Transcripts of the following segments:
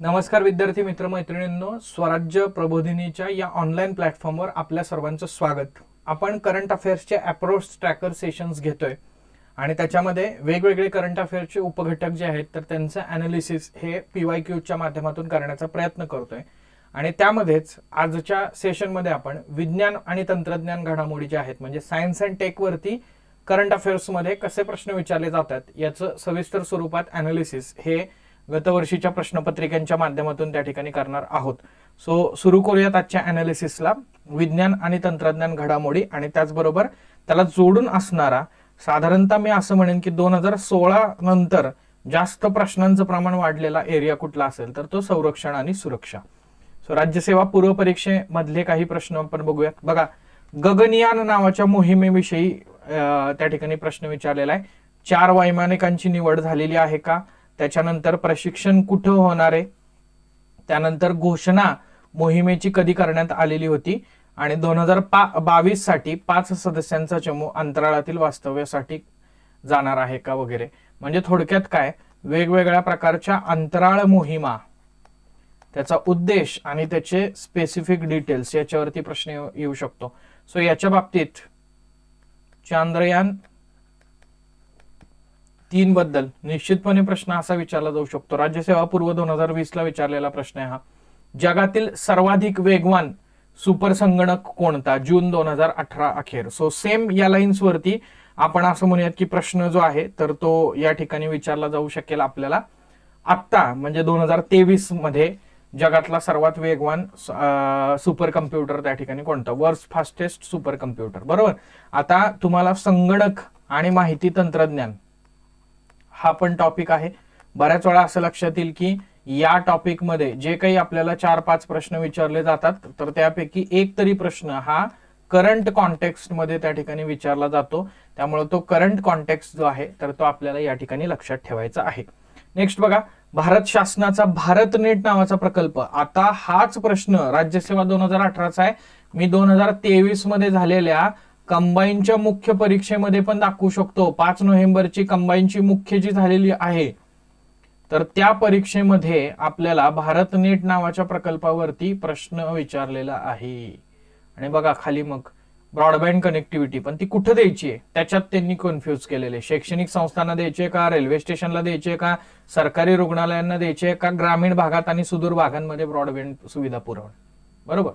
नमस्कार विद्यार्थी मित्र मैत्रिणींनो स्वराज्य प्रबोधिनीच्या या ऑनलाईन प्लॅटफॉर्मवर आपल्या सर्वांचं स्वागत. आपण करंट अफेअर्सचे अप्रोच ट्रॅकर सेशन्स घेतोय आणि त्याच्यामध्ये वेगवेगळे करंट अफेअर्सचे उपघटक जे आहेत तर त्यांचं अनालिसिस हे पी वाय क्यूच्या माध्यमातून करण्याचा प्रयत्न करतोय. आणि त्यामध्येच आजच्या सेशनमध्ये आपण विज्ञान आणि तंत्रज्ञान घडामोडी ज्या आहेत म्हणजे सायन्स अँड टेकवरती करंट अफेअर्समध्ये कसे प्रश्न विचारले जातात याचं सविस्तर स्वरूपात अनालिसिस हे गतवर्षीच्या प्रश्नपत्रिकांच्या माध्यमातून त्या ठिकाणी करणार आहोत. सो सुरू करूयात आजच्या अनालिसिसला विज्ञान आणि तंत्रज्ञान घडामोडी आणि त्याचबरोबर त्याला जोडून असणारा साधारणतः मी असं म्हणेन की दोन हजार सोळा नंतर जास्त प्रश्नांचं प्रमाण वाढलेला एरिया कुठला असेल तर तो संरक्षण आणि सुरक्षा. सो राज्यसेवा पूर्व परीक्षेमधले काही प्रश्न आपण बघूयात. बघा गगनयान नावाच्या मोहिमेविषयी त्या ठिकाणी प्रश्न विचारलेला आहे. चार वैमानिकांची निवड झालेली आहे का? त्याच्यानंतर प्रशिक्षण कुठं होणार आहे? त्यानंतर घोषणा मोहिमेची कधी करण्यात आलेली होती? आणि दोन हजार पा बावीससाठी पाच सदस्यांचा चमू अंतराळातील वास्तव्यासाठी जाणार आहे का वगैरे? म्हणजे थोडक्यात काय? वेगवेगळ्या प्रकारच्या अंतराळ मोहिमा. त्याचा उद्देश आणि त्याचे स्पेसिफिक डिटेल्स याच्यावरती प्रश्न येऊ- येऊ शकतो. सो याच्या बाबतीत चांद्रयान तीन बद्दल निश्चितपणे प्रश्न असा विचारला जाऊ शकतो. राज्यसेवा पूर्व दोन हजार वीस ला विचारलेला प्रश्न आहे हा. जगातील सर्वाधिक वेगवान सुपर संगणक कोणता? जून दोन हजार अठरा अखेर. सो सेम या लाईन्स वरती आपण असं म्हणूयात की प्रश्न जो आहे तर तो या ठिकाणी विचारला जाऊ शकेल आपल्याला. आत्ता म्हणजे दोन हजार तेवीसमध्ये जगातला सर्वात वेगवान सुपर कम्प्युटर त्या ठिकाणी कोणता? वर्ल्ड फास्टेस्ट सुपर कम्प्युटर बरोबर? आता तुम्हाला संगणक आणि माहिती तंत्रज्ञान हा पण टॉपिक आहे. बऱ्याच वेळा असं लक्षात येईल की या टॉपिकमध्ये जे काही आपल्याला चार पाच प्रश्न विचारले जातात तर त्यापैकी एक तरी प्रश्न हा करंट कॉन्टेक्स्टमध्ये त्या ठिकाणी विचारला जातो. त्यामुळे तो करंट कॉन्टेक्स्ट जो आहे तर तो आपल्याला या ठिकाणी लक्षात ठेवायचा आहे. नेक्स्ट बघा भारत शासनाचा भारत नेट नावाचा प्रकल्प. आता हाच प्रश्न राज्यसेवा दोन हजार अठराचा आहे. मी दोन हजार तेवीसमध्ये झालेल्या कंबाईनच्या मुख्य परीक्षेमध्ये पण दाखवू शकतो. पाच नोव्हेंबरची कंबाईनची मुख्य जी झालेली आहे तर त्या परीक्षेमध्ये आपल्याला भारत नेट नावाच्या प्रकल्पावरती प्रश्न विचारलेला आहे. आणि बघा खाली मग ब्रॉडबँड कनेक्टिव्हिटी पण ती कुठं द्यायची आहे? त्याच्यात त्यांनी कन्फ्युज केलेले शैक्षणिक संस्थांना द्यायची आहे का? रेल्वे स्टेशनला द्यायची आहे का? सरकारी रुग्णालयांना द्यायची आहे का? ग्रामीण भागात आणि सुदूर भागांमध्ये ब्रॉडबँड सुविधा पुरवणं. बरोबर?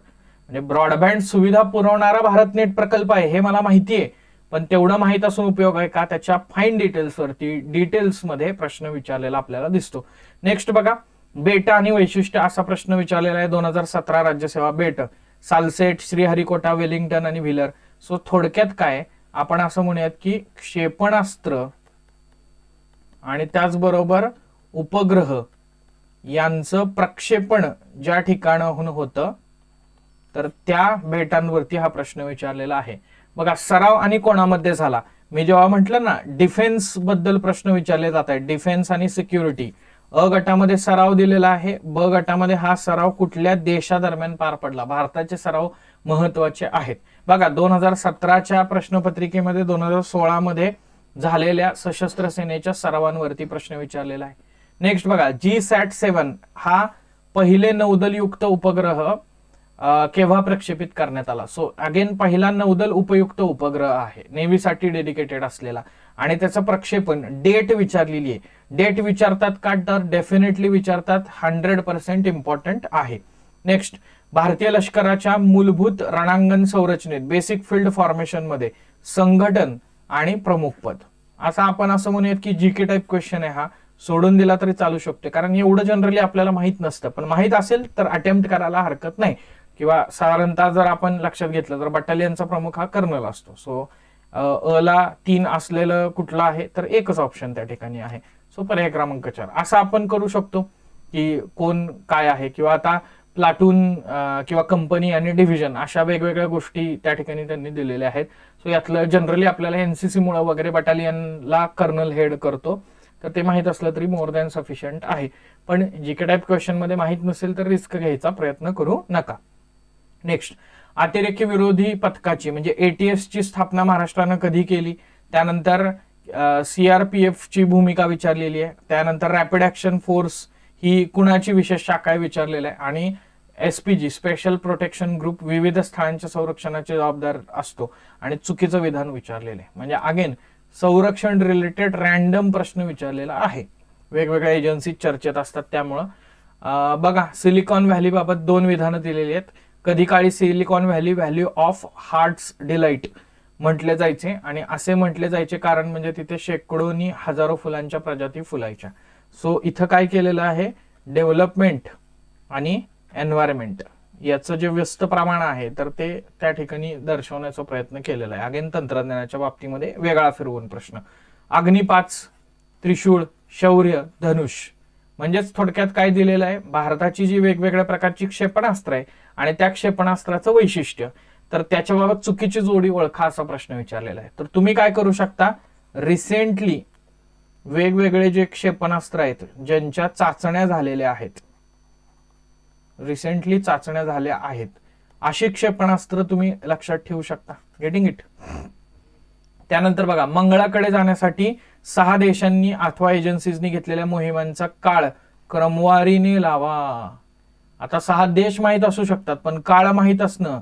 म्हणजे ब्रॉडबँड सुविधा पुरवणारा भारत नेट प्रकल्प आहे हे मला माहिती आहे पण तेवढं माहीत असून उपयोग आहे का? त्याच्या फाईन डिटेल्सवरती डिटेल्समध्ये डिटेल्समध्ये प्रश्न विचारलेला आपल्याला दिसतो. नेक्स्ट बघा बेट आणि वैशिष्ट्य असा प्रश्न विचारलेला आहे दोन हजार सतरा राज्यसेवा बेट. सालसेट श्रीहरिकोटा वेलिंग्टन आणि व्हिलर. सो थोडक्यात काय? आपण असं म्हणूयात की क्षेपणास्त्र आणि त्याचबरोबर उपग्रह यांचं प्रक्षेपण ज्या ठिकाणाहून होतं तर त्या बेटांवरती हा प्रश्न विचारलेला आहे. बघा सराव आणि कोणामध्ये झाला? मी जेव्हा म्हटलं ना डिफेन्सबद्दल प्रश्न विचारले जात आहेत. डिफेन्स आणि सिक्युरिटी अ गटामध्ये सराव दिलेला आहे. ब गटामध्ये हा सराव कुठल्या देशादरम्यान पार पडला? भारताचे सराव महत्त्वाचे आहेत. बघा दोन हजार सतराच्या प्रश्नपत्रिकेमध्ये दोन हजार सोळा मध्ये झालेल्या सशस्त्र सेनेच्या सरावांवरती प्रश्न विचारलेला आहे. नेक्स्ट बघा जी सॅट सेवन हा पहिले नौदलयुक्त उपग्रह केव्हा प्रक्षेपित करण्यात आला? सो अगेन पहिला नौदल उपयुक्त उपग्रह आहे. नेव्हीसाठी डेडिकेटेड असलेला. आणि त्याचं प्रक्षेपण डेट विचारलेली आहे. डेट विचारतात का? तर डेफिनेटली विचारतात. हंड्रेड पर्सेंट इम्पॉर्टंट आहे. नेक्स्ट भारतीय लष्कराच्या मूलभूत रणांगण संरचनेत बेसिक फील्ड फॉर्मेशनमध्ये संघटन आणि प्रमुख पद. असं आपण असं म्हणूयात की जी के टाईप क्वेश्चन आहे हा. सोडून दिला तरी चालू शकते. कारण एवढं जनरली आपल्याला माहीत नसतं. पण माहीत असेल तर अटेम्प्ट करायला हरकत नाही. किंवा साधारणतः जर आपण लक्षात घेतलं तर बटालियनचा प्रमुख हा कर्नल असतो. सो अ ला तीन असलेलं कुठलं आहे तर एकच ऑप्शन त्या ठिकाणी आहे. सो पर्याय क्रमांक चार. असं आपण करू शकतो की कोण काय आहे किंवा आता प्लाटून किंवा कंपनी आणि डिव्हिजन अशा वेगवेगळ्या गोष्टी त्या ठिकाणी त्यांनी दिलेल्या आहेत. सो यातलं जनरली आपल्याला एनसीसी मुळे वगैरे बटालियनला कर्नल हेड करतो. तर ते माहीत असलं तरी मोर दॅन सफिशियंट आहे. पण जी के टाईप क्वेश्चनमध्ये माहीत नसेल तर रिस्क घ्यायचा प्रयत्न करू नका. नेक्स्ट अतिरेकी विरोधी पथकाची म्हणजे एटीएस ची स्थापना महाराष्ट्रानं कधी केली? त्यानंतर सीआरपीएफची भूमिका विचारलेली आहे. त्यानंतर रॅपिड ऍक्शन फोर्स ही कुणाची विशेष शाखा आहे विचारलेलं आहे. आणि एसपीजी स्पेशल प्रोटेक्शन ग्रुप विविध स्थळांच्या संरक्षणाचे जबाबदार असतो. आणि चुकीचं विधान विचारलेलं आहे. म्हणजे अगेन संरक्षण रिलेटेड रॅन्डम प्रश्न विचारलेला आहे. वेगवेगळ्या एजन्सी चर्चेत असतात त्यामुळं. बघा सिलिकॉन व्हॅली बाबत दोन विधानं दिलेली आहेत. कधी काळी silicon valley value of hearts delight म्हटले जायचे आणि असे म्हटले जायचे कारण म्हणजे तिथे शेकडोनी हजारो फुलांच्या प्रजाती फुलायच्या. सो इथं काय केलेलं आहे? डेव्हलपमेंट आणि एन्व्हायरमेंट याचं जे व्यस्त प्रमाण आहे तर ते त्या ठिकाणी दर्शवण्याचा प्रयत्न केलेला आहे. अगेन तंत्रज्ञानाच्या बाबतीमध्ये वेगळा फिरवून प्रश्न. अग्निपाच त्रिशूळ शौर्य धनुष. म्हणजेच थोडक्यात काय दिलेलं आहे? भारताची जी वेगवेगळ्या प्रकारची क्षेपणास्त्र आहे आणि त्या क्षेपणास्त्राचं वैशिष्ट्य. तर त्याच्याबाबत चुकीची जोडी ओळखा असा प्रश्न विचारलेला आहे. तर तुम्ही काय करू शकता? रिसेंटली वेगवेगळे जे क्षेपणास्त्र आहेत ज्यांच्या चाचण्या झालेल्या आहेत रिसेंटली चाचण्या झाल्या आहेत अशी क्षेपणास्त्र तुम्ही लक्षात ठेवू शकता. गेटिंग इट त्यानंतर बघा मंगळाकडे जाण्यासाठी सहा देशांनी अथवा एजन्सीजनी घेतलेल्या मोहिमांचा काळ क्रमवारीने लावा. आता सहा देश माहीत असू शकतात पण काळ माहीत असणं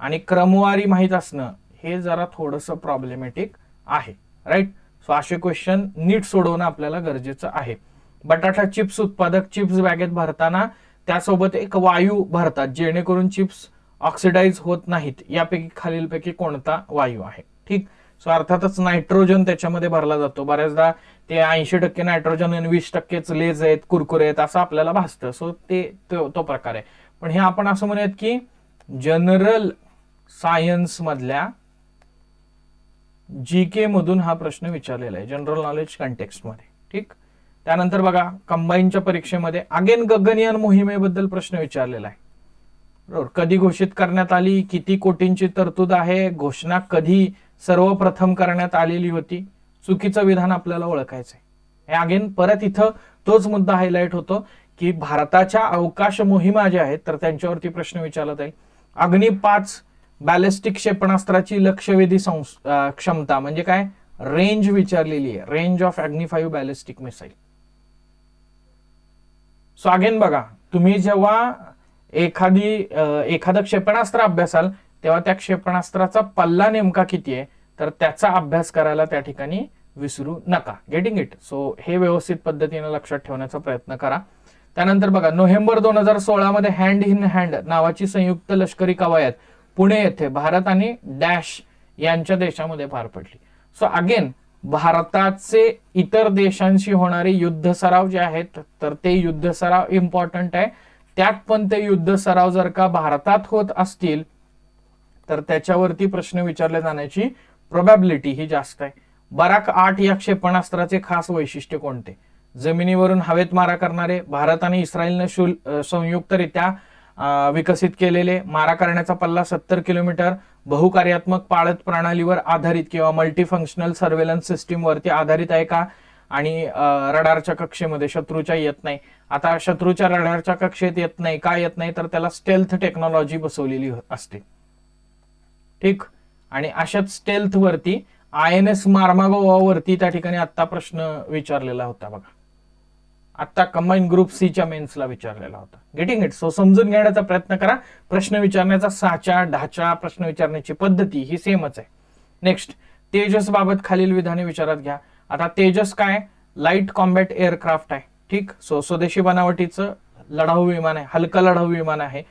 आणि क्रमवारी माहीत असणं हे जरा थोडंसं प्रॉब्लेमॅटिक आहे राईट सो असे क्वेश्चन नीट सोडवणं आपल्याला गरजेचं आहे. बटाटा चिप्स उत्पादक चिप्स बॅगेत भरताना त्यासोबत एक वायू भरतात जेणेकरून चिप्स ऑक्सिडाइज होत नाहीत. यापैकी खालीलपैकी कोणता वायू आहे? ठीक? सो अर्थातच नायट्रोजन त्याच्यामध्ये भरला जातो. बऱ्याचदा ते ऐंशी टक्के नायट्रोजन आणि वीस टक्केच लेज आहेत कुरकुरे आहेत असं आपल्याला भासतं. सो ते तो तो प्रकार आहे. पण हे आपण असं म्हणूयात की जनरल सायन्स मधल्या जी के मधून हा प्रश्न विचारलेला आहे जनरल नॉलेज कंटेक्स्टमध्ये. ठीक? त्यानंतर बघा कंबाईनच्या परीक्षेमध्ये अगेन गगनयान मोहिमेबद्दल प्रश्न विचारलेला आहे. बरोबर? कधी घोषित करण्यात आली? किती कोटींची तरतूद आहे? घोषणा कधी सर्वप्रथम करण्यात आलेली होती. चुकीचं विधान आपल्याला ओळखायचं आहे अगेन परत इथं तोच मुद्दा हायलाईट होतो की भारताच्या अवकाश मोहिमा ज्या आहेत तर त्यांच्यावरती प्रश्न विचारला जाईल. अग्नी पाच बॅलिस्टिक क्षेपणास्त्राची लक्षवेधी संस क्षमता म्हणजे काय? रेंज विचारलेली आहे. Range of Agni five ballistic missile so again बघा तुम्ही जेव्हा एखादी एखादं क्षेपणास्त्र अभ्यासाल तेव्हा त्या क्षेपणास्त्राचा पल्ला नेमका किती आहे? तर त्याचा अभ्यास करायला त्या ठिकाणी विसरू नका. गेटिंग इट सो हे व्यवस्थित पद्धतीने लक्षात ठेवण्याचा प्रयत्न करा. त्यानंतर बघा नोव्हेंबर दोन हजार सोळा मध्ये हँड इन हँड नावाची संयुक्त लष्करी कवायत पुणे येथे भारत आणि डॅश यांच्या देशामध्ये पार पडली. सो अगेन भारताचे इतर देशांशी होणारे युद्ध सराव जे आहेत तर ते युद्ध सराव इम्पॉर्टंट आहे. त्यात पण ते युद्ध सराव जर का भारतात होत असतील तर त्याच्यावरती प्रश्न विचारले जाण्याची प्रोबॅबिलिटी ही जास्त आहे. बराक आठ या क्षेपणास्त्राचे खास वैशिष्ट्य कोणते? जमिनीवरून हवेत मारा करणारे भारत आणि इस्रायलने शुल संयुक्तरित्या विकसित केलेले मारा करण्याचा पल्ला सत्तर किलोमीटर बहुकार्यात्मक पाळत प्रणालीवर आधारित किंवा मल्टीफंक्शनल सर्वेलन्स सिस्टीमवरती आधारित आहे का? आणि रडारच्या कक्षेमध्ये शत्रूच्या येत नाही. आता शत्रूच्या रडारच्या कक्षेत येत नाही का येत नाही तर त्याला स्टेल्थ टेक्नॉलॉजी बसवलेली असते. ठीक? आणि अशाच स्टेल्थ वरती आय एन एस मार्मागोवावरती त्या ठिकाणी आता प्रश्न विचारलेला होता बघा. आता कंबाईन ग्रुप सीच्या मेन्सला विचारलेला होता. गेटिंग इट सो समजून घेण्याचा प्रयत्न करा. प्रश्न विचारण्याचा साचा ढाचा प्रश्न विचारण्याची पद्धती ही सेमच आहे. नेक्स्ट तेजस बाबत खालील विधाने विचारात घ्या. आता तेजस काय? लाइट कॉम्बॅट एअरक्राफ्ट आहे. ठीक? सो स्वदेशी बनावटीचं लढाऊ विमान आहे. हलकं लढाऊ विमान आहे.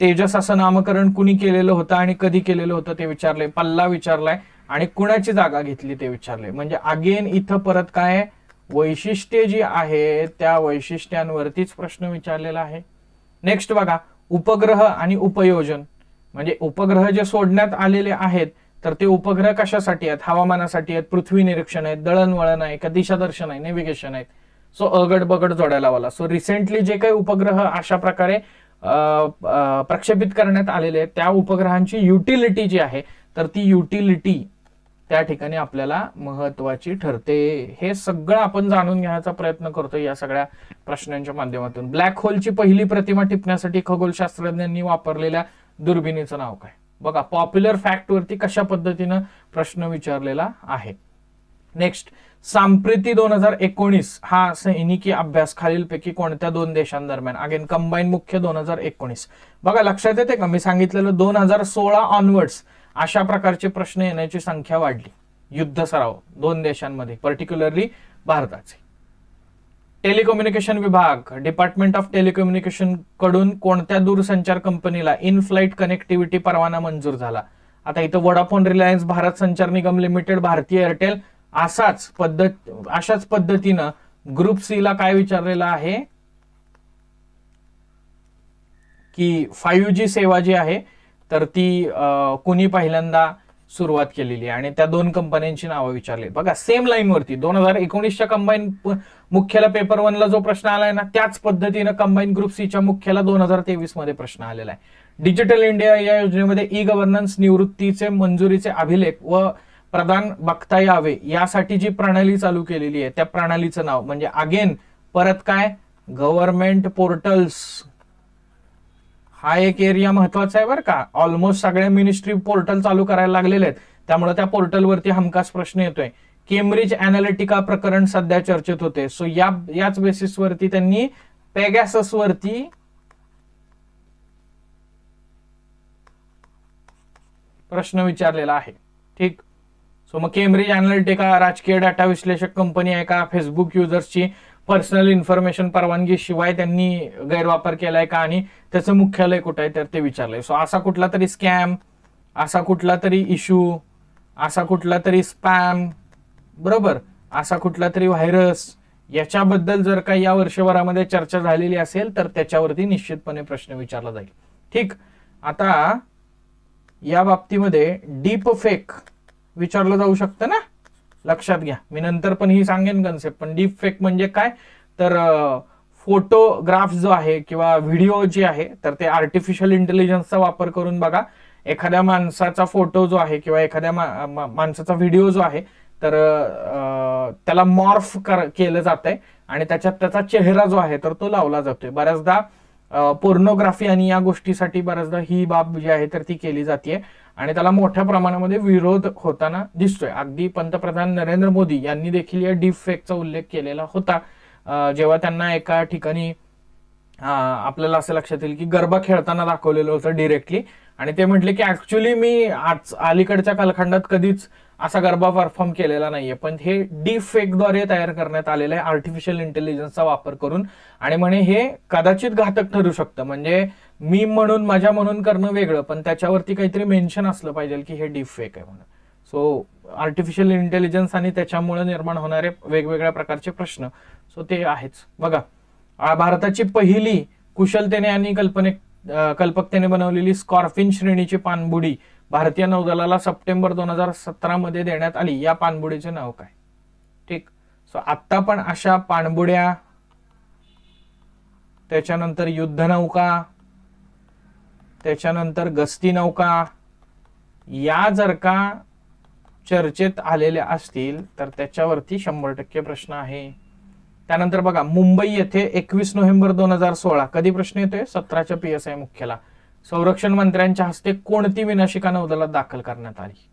तेजस असं नामकरण कुणी केलेलं होतं आणि कधी केलेलं होतं ते विचारले पल्ला विचारलाय आणि कुणाची जागा घेतली ते विचारले म्हणजे अगेन इथं परत काय वैशिष्ट्ये जी आहे त्या वैशिष्ट्यांवरतीच प्रश्न विचारलेला आहे. नेक्स्ट बघा उपग्रह आणि उपयोजन. म्हणजे उपग्रह जे सोडण्यात आलेले आहेत तर ते उपग्रह कशासाठी आहेत? हवामानासाठी आहेत पृथ्वी निरीक्षण आहेत दळणवळण आहे का दिशादर्शन आहे नेव्हिगेशन आहेत. सो अगड बगड जोडायला वाला सो रिसेंटली जे काही उपग्रह अशा प्रकारे प्रक्षेपित करण्यात आलेले आहेत. त्या उपग्रहांची युटिलिटी जी आहे तर ती युटिलिटी त्या ठिकाणी आपल्याला महत्वाची ठरते. हे सगळं आपण जाणून घेण्याचा प्रयत्न करतो या सगळ्या प्रश्नांच्या माध्यमातून. ब्लॅक होलची पहिली प्रतिमा टिपण्यासाठी खगोलशास्त्रज्ञांनी वापरलेल्या दुर्बिणीचं नाव काय? बघा पॉप्युलर फॅक्ट वरती कशा पद्धतीनं प्रश्न विचारलेला आहे. नेक्स्ट सांप्रिती दोन हजार एकोणीस हा सैनिकी अभ्यास खालीलपैकी कोणत्या दोन देशांदरम्यान? अगेन कंबाईन मुख्य दोन हजार एकोणीस. बघा लक्षात येते का? मी सांगितलेलं दोन हजार सोळा ऑनवर्ड्स अशा प्रकारचे प्रश्न येण्याची संख्या वाढली. युद्ध सराव दोन देशांमध्ये पर्टिक्युलरली भारताचे. टेलिकम्युनिकेशन विभाग डिपार्टमेंट ऑफ टेलिकम्युनिकेशनकडून कोणत्या दूरसंचार कंपनीला इन फ्लाईट कनेक्टिव्हिटी परवाना मंजूर झाला? आता इथं वडाफोन रिलायन्स भारत संचार निगम लिमिटेड भारतीय एअरटेल असाच पद्धत अशाच पद्धतीनं ग्रुप सी ला काय विचारलेलं आहे? की फाईव्ह जी सेवा जी आहे तर ती कुणी पहिल्यांदा सुरुवात केलेली आहे? आणि त्या दोन कंपन्यांची नावं विचारली बघा सेम लाईनवरती दोन हजार एकोणीसच्या कंबाईन मुख्याला पेपर वनला जो प्रश्न आलाय ना त्याच पद्धतीनं कंबाईन ग्रुप सीच्या मुख्याला दोन हजार तेवीसमध्ये प्रश्न आलेला आहे. डिजिटल इंडिया या योजनेमध्ये ई गव्हर्नन्स निवृत्तीचे मंजुरीचे अभिलेख व प्रदान बघता यावे यासाठी जी प्रणाली चालू केलेली आहे त्या प्रणालीचं नाव. म्हणजे अगेन परत काय? गव्हर्नमेंट पोर्टल्स हा एक एरिया महत्त्वाचा आहे बरं का. ऑलमोस्ट सगळ्या मिनिस्ट्री पोर्टल चालू करायला लागलेले आहेत. त्यामुळे त्या पोर्टलवरती हमखास प्रश्न येतोय. केम्ब्रिज अनालिटिका प्रकरण सध्या चर्चेत होते. सो या याच बेसिसवरती त्यांनी पेगॅसस वरती प्रश्न विचारलेला आहे. ठीक? सो मग केम्ब्रिज अनालिटिका राजकीय डाटा विश्लेषक कंपनी आहे का? फेसबुक युजर्सची पर्सनल इन्फॉर्मेशन परवानगी शिवाय त्यांनी गैरवापर केलाय का? आणि त्याचं मुख्यालय कुठं आहे? तर ते विचारलंय. सो असा कुठला तरी स्कॅम असा कुठला तरी इश्यू असा कुठला तरी स्पॅम बरोबर? असा कुठला तरी व्हायरस याच्याबद्दल जर का या वर्षभरामध्ये चर्चा झालेली असेल तर त्याच्यावरती निश्चितपणे प्रश्न विचारला जाईल. ठीक? आता या बाबतीमध्ये डीप फेक विचारलं जाऊ शकतं ना? लक्षात घ्या. मी नंतर पण ही सांगेन कन्सेप्ट पण डीप फेक म्हणजे काय? तर फोटोग्राफ जो आहे किंवा व्हिडिओ जे आहे तर ते आर्टिफिशियल इंटेलिजन्सचा वापर करून बघा. एखाद्या माणसाचा फोटो जो आहे किंवा एखाद्या मा- माणसाचा व्हिडिओ जो आहे तर त्याला मॉर्फ केलं जात आहे आणि त्याच्यात त्याचा चेहरा जो आहे तर तो लावला जातोय. बऱ्याचदा पोर्नोग्राफी आणि या गोष्टीसाठी बऱ्याचदा ही बाब जी आहे तर ती केली जाते आणि त्याला मोठ्या प्रमाणामध्ये विरोध होताना दिसतोय. अगदी पंतप्रधान नरेंद्र मोदी यांनी देखील या डीप फेकचा उल्लेख केलेला होता. जेव्हा त्यांना एका ठिकाणी आपल्याला असं लक्षात येईल की गरबा खेळताना दाखवलेलं होतं डिरेक्टली आणि ते म्हटले की ऍक्च्युली मी आज अलीकडच्या कालखंडात कधीच असा गरबा परफॉर्म केलेला नाहीये. पण हे डी फेकद्वारे तयार करण्यात आलेलं आहे आर्टिफिशियल इंटेलिजन्सचा वापर करून. आणि म्हणे हे कदाचित घातक ठरू शकतं. म्हणजे मी म्हणून माझ्या म्हणून करणं वेगळं पण त्याच्यावरती काहीतरी मेन्शन असलं पाहिजे की हे डीप फेक आहे म्हणून. सो आर्टिफिशियल इंटेलिजन्स आणि त्याच्यामुळे निर्माण होणारे वेगवेगळ्या प्रकारचे प्रश्न. सो ते आहेच. बघा भारताची पहिली कुशलतेने आणि कल्पने कल्पकतेने बनवलेली स्कॉर्फिन श्रेणीची पाणबुडी भारतीय नौदलाला सप्टेंबर दोन हजार सतरा मध्ये देण्यात आली. या पाणबुडीचे नाव काय? ठीक. सो आत्ता पण अशा पाणबुड्या त्याच्यानंतर युद्धनौका त्याच्यानंतर गस्ती नौका या जर का चर्चेत आलेल्या असतील तर त्याच्यावरती शंभर टक्के प्रश्न आहे. त्यानंतर बघा मुंबई येथे एकवीस नोव्हेंबर दोन हजार सोळा कधी प्रश्न येतोय? सतराच्या पी एस आय मुख्याला. संरक्षण मंत्र्यांच्या हस्ते कोणती विनाशिका नौदलात दाखल करण्यात आली?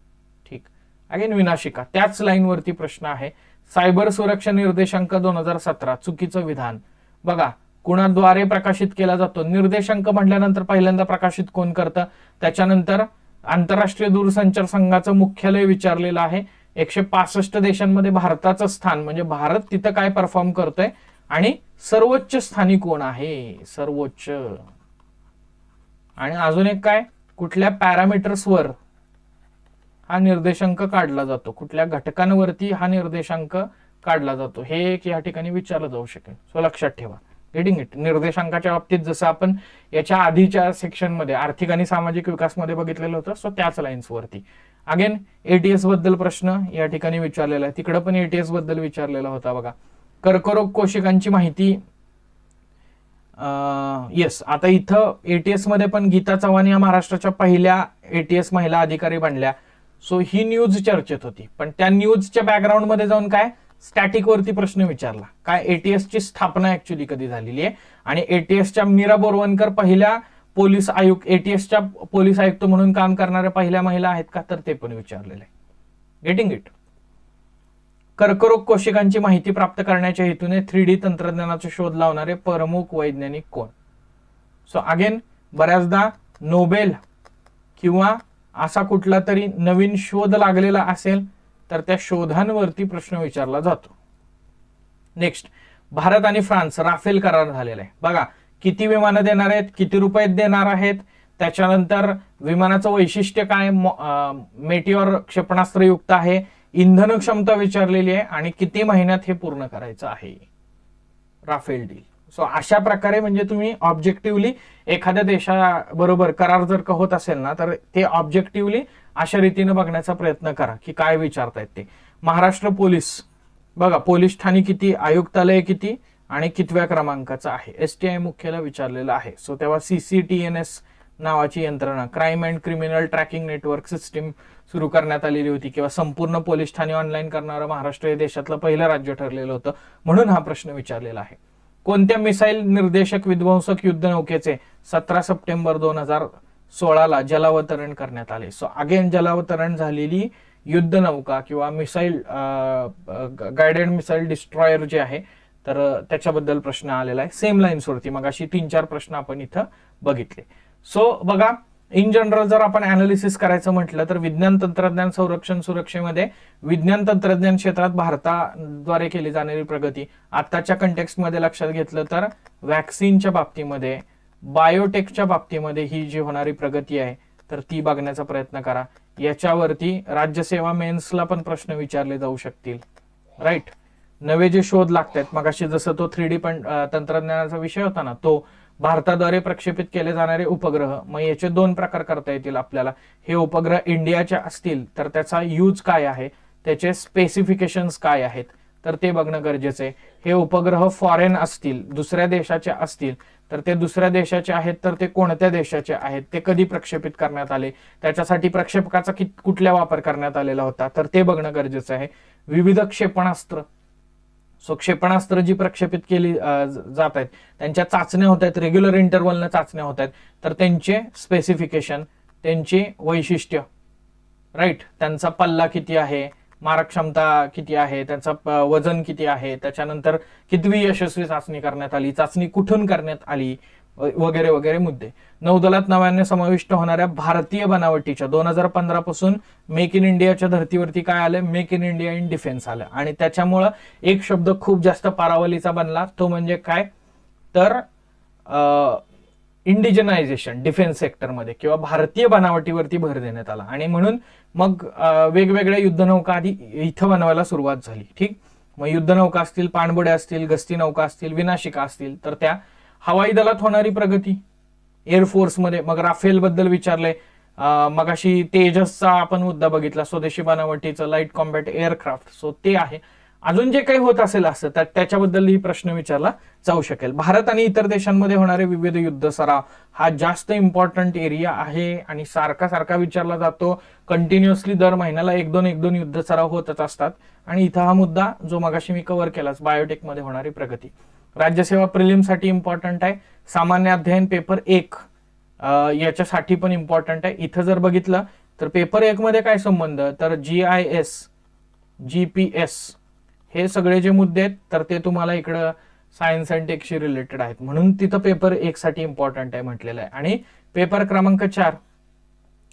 ठीक. अगेन विनाशिका. त्याच लाईनवरती प्रश्न आहे. सायबर सुरक्षा निर्देशांक दोन हजार सतरा चुकीचं विधान. बघा कुणाद्वारे प्रकाशित केला जातो? निर्देशांक म्हटल्यानंतर पहिल्यांदा प्रकाशित कोण करतं? त्याच्यानंतर आंतरराष्ट्रीय दूरसंचार संघाचं मुख्यालय विचारलेलं आहे. एकशे पासष्ट देशांमध्ये भारताचं स्थान म्हणजे भारत तिथं काय परफॉर्म करतोय? आणि सर्वोच्च स्थानी कोण आहे? सर्वोच्च. आणि अजून एक काय? कुठल्या पॅरामीटर्सवर हा निर्देशांक काढला जातो? कुठल्या घटकांवरती हा निर्देशांक काढला जातो? हे एक या ठिकाणी विचारलं जाऊ शकेल. सो लक्षात ठेवा. गेटिंग इट निर्देशांकाच्या बाबतीत जसं आपण याच्या आधीच्या सेक्शनमध्ये आर्थिक आणि सामाजिक विकासमध्ये बघितलेलं होतं सो त्याच लाईन्स वरती. अगेन एटीएसबद्दल प्रश्न या ठिकाणी विचारलेला आहे. तिकडं पण एटीएसबद्दल विचारलेला होता बघा. कर्करोग कोशिकांची माहिती येस आता इथं एटीएसमध्ये पण गीता चव्हाण या महाराष्ट्राच्या पहिल्या एटीएस महिला अधिकारी बनल्या. सो ही न्यूज चर्चेत होती. पण त्या न्यूजच्या बॅकग्राऊंडमध्ये जाऊन काय? स्टॅटिक वरती प्रश्न विचारला. काय एटीएस ची स्थापना ऍक्च्युली कधी झालेली आहे? आणि एटीएसच्या मीरा बोरवणकर पहिल्या पोलीस आयुक्त एटीएसच्या पोलीस आयुक्त म्हणून काम करणाऱ्या पहिल्या महिला आहेत का? तर ते पण विचारलेले गेटिंग इट कर्करोग कोशिकांची माहिती प्राप्त करण्याच्या हेतूने थ्री डी तंत्रज्ञानाचा शोध लावणारे प्रमुख वैज्ञानिक कोण? सो अगेन बऱ्याचदा नोबेल किंवा असा कुठला तरी नवीन शोध लागलेला असेल तर त्या शोधांवरती प्रश्न विचारला जातो. नेक्स्ट भारत आणि फ्रान्स राफेल करार झालेला आहे. बघा किती विमानं देणार आहेत किती रुपयात देणार आहेत त्याच्यानंतर विमानाचं वैशिष्ट्य काय मेटिओर क्षेपणास्त्रयुक्त आहे इंधन क्षमता विचारलेली आहे आणि किती महिन्यात हे पूर्ण करायचं आहे? Rafale deal. सो अशा प्रकारे म्हणजे तुम्ही ऑब्जेक्टिव्हली एखाद्या देशाबरोबर करार जर का होत असेल ना तर ते ऑब्जेक्टिव्हली अशा रीतीनं बघण्याचा प्रयत्न करा की काय विचारतायत ते. महाराष्ट्र पोलीस. बघा पोलीस ठाणे किती आयुक्तालय किती आणि कितव्या क्रमांकाचा आहे. एस टी आय मुख्याला विचारलेलं आहे. सो तेव्हा सीसीटीएनएस नावाची यंत्रणा crime and criminal tracking network system सुरू करण्यात आलेली होती किंवा संपूर्ण पोलीस ठाणे ऑनलाईन करणारं महाराष्ट्र हे देशातलं पहिलं राज्य ठरलेलं होतं म्हणून हा प्रश्न विचारलेला आहे. कोणत्या मिसाईल निर्देशक विध्वंसक युद्धनौकेचे सतरा सप्टेंबर दोन हजार सोळाला जलावतरण करण्यात आले? सो अगेन जलावतरण झालेली युद्ध नौका किंवा मिसाईल गायडेड मिसाईल डिस्ट्रॉयर जे आहे तर त्याच्याबद्दल प्रश्न आलेला आहे. सेम लाईन्सवरती मग अशी तीन चार प्रश्न आपण इथं बघितले. सो बघा इन जनरल जर आपण अनालिसिस करायचं म्हटलं तर विज्ञान तंत्रज्ञान संरक्षण सुरक्षेमध्ये विज्ञान तंत्रज्ञान क्षेत्रात भारताद्वारे केली जाणारी प्रगती आताच्या कंटेक्स्टमध्ये लक्षात घेतलं तर व्हॅक्सिनच्या बाबतीमध्ये बायोटेकच्या बाबतीमध्ये ही जी होणारी प्रगती आहे तर ती बघण्याचा प्रयत्न करा. याच्यावरती राज्यसेवा मेन्सला पण प्रश्न विचारले जाऊ शकतील. राईट नवे जे शोध लागतात मग अशी जसं तो थ्री डी पण तंत्रज्ञानाचा विषय होता ना तो भारताद्वारे प्रक्षेपित केले जाणारे उपग्रह मग याचे दोन प्रकार करता येतील आपल्याला. हे उपग्रह इंडियाचे असतील तर त्याचा यूज काय आहे? त्याचे स्पेसिफिकेशन्स काय आहेत? तर ते बघणं गरजेचं आहे. हे उपग्रह फॉरेन असतील दुसऱ्या देशाचे असतील तर ते दुसऱ्या देशाचे आहेत तर ते कोणत्या देशाचे आहेत? ते कधी प्रक्षेपित करण्यात आले? त्याच्यासाठी प्रक्षेपकाचा कुठल्या वापर करण्यात आलेला होता? तर ते बघणं गरजेचं आहे. विविध क्षेपणास्त्र सो क्षेपणास्त्र जी प्रक्षेपित केली जात आहेत त्यांच्या चाचण्या होत आहेत रेग्युलर इंटरवलनं चाचण्या होत आहेत तर त्यांचे स्पेसिफिकेशन त्यांची वैशिष्ट्य राईट त्यांचा पल्ला किती आहे मारक क्षमता किती आहे त्यांचा वजन किती आहे त्याच्यानंतर कितवी यशस्वी चाचणी करण्यात आली चाचणी कुठून करण्यात आली वगैरे वगैरे मुद्दे. नौदलात नव्याने समाविष्ट होणाऱ्या भारतीय बनावटीच्या दोन हजार पंधरा पासून मेक इन इंडियाच्या धर्तीवरती काय आलं? Make in India in defence आलं. आणि त्याच्यामुळं एक शब्द खूप जास्त पारावलीचा बनला. तो म्हणजे काय? तर इंडिजनायझेशन डिफेन्स सेक्टरमध्ये किंवा भारतीय बनावटीवरती भर देण्यात आला. आणि म्हणून मग वेगवेगळ्या युद्धनौका आधी इथं बनवायला सुरुवात झाली. ठीक? मग युद्धनौका असतील पाणबुड्या असतील गस्ती नौका असतील विनाशिका असतील तर त्या हवाई दलात होणारी प्रगती. एअरफोर्समध्ये मग राफेल बद्दल विचारलंय. मग अशी तेजसचा आपण मुद्दा बघितला स्वदेशी बनावटीचं लाइट कॉम्बॅट एअरक्राफ्ट सो ते आहे. अजून जे काही होत असेल असं तर त्याच्याबद्दलही प्रश्न विचारला जाऊ शकेल. भारत आणि इतर देशांमध्ये होणारे विविध युद्ध सराव हा जास्त इम्पॉर्टंट एरिया आहे आणि सारखा सारखा विचारला जातो. कंटिन्युअसली दर महिन्याला एक दोन एक दोन युद्ध सराव होतच असतात. आणि इथं हा मुद्दा जो मगाशी मी कव्हर केलाच बायोटेकमध्ये होणारी प्रगती. राज्यसेवा प्रिलिमसाठी इम्पॉर्टंट आहे. सामान्य अध्ययन पेपर एक याच्यासाठी पण इम्पॉर्टंट आहे. इथं जर बघितलं तर पेपर एक मध्ये काय संबंध? तर G I S G P S हे सगळे जे मुद्दे आहेत तर ते तुम्हाला इकडं सायन्स अँड टेकशी रिलेटेड आहेत. म्हणून तिथं पेपर एक साठी इम्पॉर्टंट आहे म्हटलेलं आहे. आणि पेपर क्रमांक चार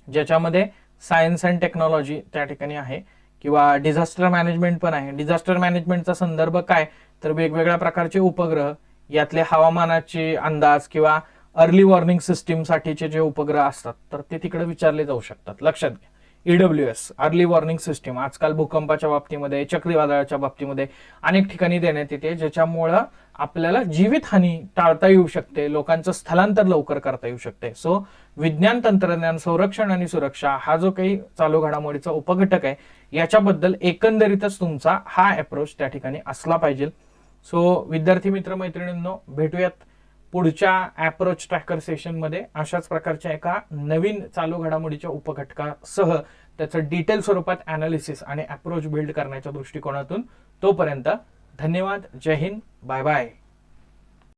ज्याच्यामध्ये सायन्स अँड टेक्नॉलॉजी त्या ठिकाणी आहे. किंवा डिझास्टर मॅनेजमेंट पण आहे. डिझास्टर मॅनेजमेंटचा संदर्भ काय? तर वेगवेगळ्या प्रकारचे उपग्रह यातले हवामानाचे अंदाज किंवा अर्ली वॉर्निंग सिस्टीमसाठीचे जे उपग्रह असतात तर ते तिकडे विचारले जाऊ शकतात. लक्षात घ्या. EW S early warning system आजकाल भूकंपाच्या बाबतीमध्ये चक्रीवादळाच्या बाबतीमध्ये अनेक ठिकाणी देण्यात येते ज्याच्यामुळं आपल्याला जीवितहानी टाळता येऊ शकते लोकांचं स्थलांतर लवकर करता येऊ शकते. सो विज्ञान तंत्रज्ञान संरक्षण आणि सुरक्षा हा जो काही चालू घडामोडीचा उपघटक आहे याच्याबद्दल एकंदरीतच तुमचा हा अप्रोच त्या ठिकाणी असला पाहिजे. सो विद्यार्थी मित्र मैत्रिणींनो भेटूयात पुढच्या अप्रोच ट्रॅकर सेशनमध्ये अशाच प्रकारच्या एका नवीन चालू घडामोडीच्या उपघटकासह त्याचं डिटेल स्वरूपात अनालिसिस आणि अप्रोच बिल्ड करण्याच्या दृष्टिकोनातून तोपर्यंत धन्यवाद. जय हिंद. Bye bye.